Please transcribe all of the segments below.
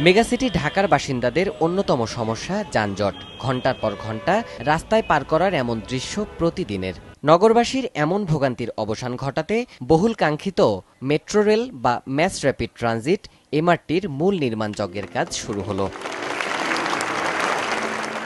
Megacity ঢাকার বাসিন্দাদের অন্যতম সমস্যা যানজট। ঘণ্টার পর ঘণ্টা রাস্তায় পার করার এমন দৃশ্য প্রতিদিনের। নগরবাসীর এমন ভোগান্তির অবসান ঘটাতে বহুল কাঙ্ক্ষিত মেট্রো রেল বা ম্যাস র্যাপিড ট্রানজিট এমআরটির মূল নির্মাণ যজ্ঞের কাজ শুরু হলো।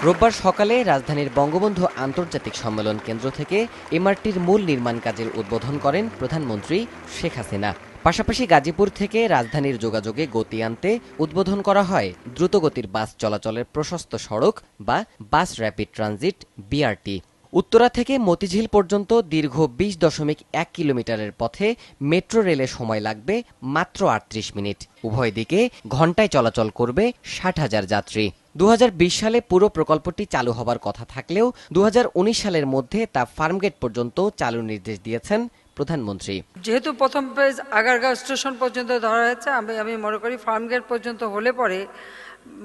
রোববার সকালে রাজধানীর বঙ্গবন্ধু আন্তর্জাতিক সম্মেলন কেন্দ্র থেকে এমআরটির মূল নির্মাণ কাজের উদ্বোধন করেন প্রধানমন্ত্রী শেখ হাসিনা। পাশাপাশি গাজীপুর থেকে রাজধানীর যোগাযোগে গতি আনতে উদ্বোধন করা হয় দ্রুতগতির বাস চলাচলের প্রশস্ত সড়ক বা bus rapid transit BRT Uttara থেকে মতিঝিল পর্যন্ত দীর্ঘ বিশ দশমিক এক কিলোমিটারের পথে মেট্রো রেলে সময় লাগবে মাত্র আটত্রিশ মিনিট। উভয় দিকে ঘন্টায় চলাচল করবে ষাট হাজার যাত্রী। দু হাজার বিশ সালে পুরো প্রকল্পটি চালু হবার কথা থাকলেও দু হাজার উনিশ সালের মধ্যে তা ফার্মগেট পর্যন্ত চালু নির্দেশ দিয়েছেন প্রধানমন্ত্রী। যেহেতু প্রথম পেজ আগারগাঁও স্টেশন পর্যন্ত ধরা হয়েছে, আমি আমি মনে করি ফার্মগেট পর্যন্ত হলে পরে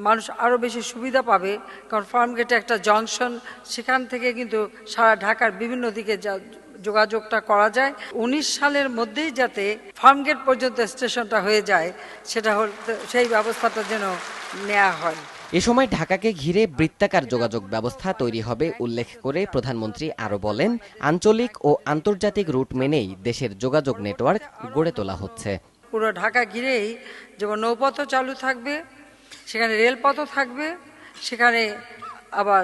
মানুষ আরও বেশি সুবিধা পাবে, কারণ ফার্মগেটে একটা জংশন, সেখান থেকে কিন্তু সারা ঢাকার বিভিন্ন দিকে যোগাযোগটা করা যায়। উনিশ সালের মধ্যেই যাতে ফার্মগেট পর্যন্ত স্টেশনটা হয়ে যায়, সেটা হল সেই ব্যবস্থাটা যেন নেওয়া হয়। এ সময় ঢাকাকে ঘিরে বৃত্তাকার যোগাযোগ ব্যবস্থা তৈরি হবে উল্লেখ করে প্রধানমন্ত্রী আরও বলেন, আঞ্চলিক ও আন্তর্জাতিক রুট মেনেই দেশের যোগাযোগ নেটওয়ার্ক গড়ে তোলা হচ্ছে। পুরো ঢাকা ঘিরেই যেমন নৌপথও চালু থাকবে, সেখানে রেলপথও থাকবে, সেখানে আবার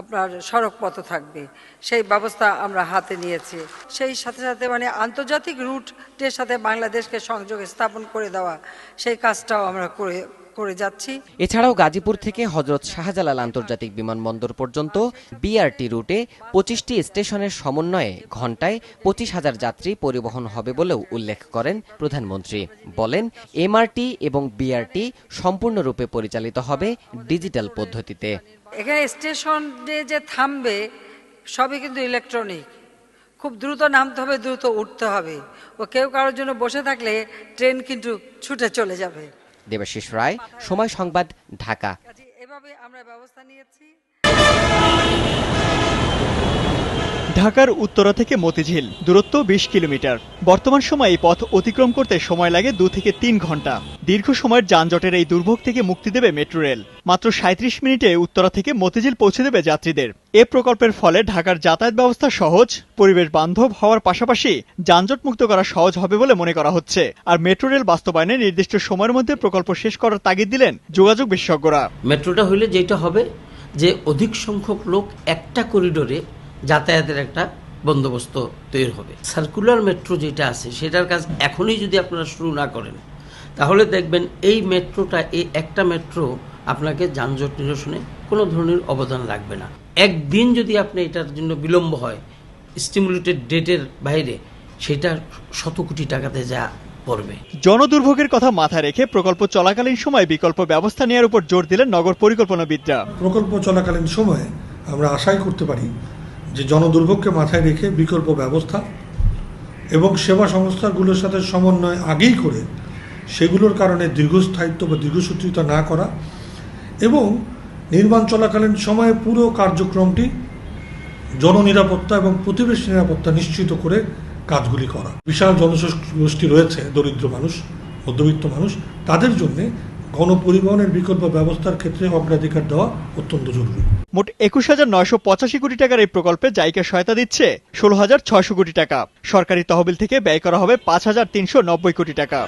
আপনার সড়ক পথও থাকবে। সেই ব্যবস্থা আমরা হাতে নিয়েছি। সেই সাথে সাথে মানে আন্তর্জাতিক রুটের সাথে বাংলাদেশকে সংযোগ স্থাপন করে দেওয়া, সেই কাজটাও আমরা করে করে যাচ্ছি। এছাড়াও গাজীপুর থেকে হজরত শাহজালাল আন্তর্জাতিক বিমানবন্দর পর্যন্ত বিআরটি রুটে পঁচিশটি স্টেশনের সমন্বয়ে ঘন্টায় পঁচিশ হাজার যাত্রী পরিবহন হবে বলেও উল্লেখ করেন প্রধানমন্ত্রী। বলেন এমআরটি এবং বিআরটি সম্পূর্ণরূপে পরিচালিত হবে ডিজিটাল পদ্ধতিতে। এখানে স্টেশনে যে থামবে সবই কিন্তু ইলেকট্রনিক। খুব দ্রুত নামতে হবে দ্রুত উঠতে হবে। ও কেউ কারোর জন্য বসে থাকলে ট্রেন কিন্তু ছুটে চলে যাবে। দেবাশিস রায় সময় সংবাদ ঢাকা। এভাবে আমরা ব্যবস্থা নিয়েছি। ঢাকার উত্তরা থেকে মতিঝিল, দূরত্ব বিশ কিলোমিটার। বর্তমান সময়ে এই পথ অতিক্রম করতে সময় লাগে দু থেকে তিন ঘণ্টা। দীর্ঘ সময়ের যানজটের এই দুর্ভোগ থেকে মুক্তি দেবে মেট্রো রেল। মাত্র সাঁত্রিশ মিনিটে উত্তরা থেকে মতিঝিল পৌঁছে দেবে যাত্রীদের। এ প্রকল্পের ফলে ঢাকার যাতায়াত ব্যবস্থা সহজ, পরিবেশ বান্ধব হওয়ার পাশাপাশি যানজট মুক্ত করা সহজ হবে বলে মনে করা হচ্ছে। আর মেট্রো রেল বাস্তবায়নে নির্দিষ্ট সময়ের মধ্যে প্রকল্প শেষ করার তাগিদ দিলেন যোগাযোগ বিশেষজ্ঞরা। মেট্রোটা হইলে যেটা হবে যে, অধিক সংখ্যক লোক একটা করিডোরে যাতায়াতের একটা বন্দোবস্ত তৈরি হবে। সার্কুলার মেট্রো যেটা আছে সেটার কাজ এখনই যদি আপনারা শুরু না করেন তাহলে দেখবেন এই মেট্রোটা এই একটা মেট্রো আপনাকে যানজট নিরসনে কোনো ধরনের অবদান রাখবে না। একদিন যদি আপনি এটার জন্য বিলম্ব হয় স্টিমুলেটেড ডেটের বাইরে সেটা শত কোটি টাকাতে যা পড়বে। জনদুর্ভোগের কথা মাথায় রেখে প্রকল্প চলাকালীন সময় বিকল্প ব্যবস্থা নেওয়ার উপর জোর দিলেন নগর পরিকল্পনাবিদরা। প্রকল্প চলাকালীন সময়ে আমরা আশাই করতে পারি যে জনদুর্ভোগকে মাথায় রেখে বিকল্প ব্যবস্থা এবং সেবা সংস্থাগুলোর সাথে সমন্বয় আগেই করে সেগুলোর কারণে দীর্ঘস্থায়িত্ব বা দীর্ঘসূত্রিতা না করা এবং নির্মাণ চলাকালীন সময়ে পুরো কার্যক্রমটি জননিরাপত্তা এবং প্রতিবেশ নিরাপত্তা নিশ্চিত করে কাজগুলি করা। বিশাল জনগোষ্ঠী রয়েছে, দরিদ্র মানুষ, মধ্যবিত্ত মানুষ, তাদের জন্যে গণপরিবহনের বিকল্প ব্যবস্থার ক্ষেত্রে অগ্রাধিকার দেওয়া অত্যন্ত জরুরি। মোট একুশ হাজার নয়শো পঁচাশি কোটি টাকার এই প্রকল্পে জাইকা সহায়তা দিচ্ছে ষোলো হাজার ছয়শো কোটি টাকা। সরকারি তহবিল থেকে ব্যয় করা হবে পাঁচ হাজার তিনশো নব্বই কোটি টাকা।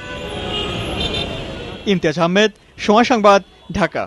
ইমতিয়াজ আহমেদ, সময় সংবাদ, ঢাকা।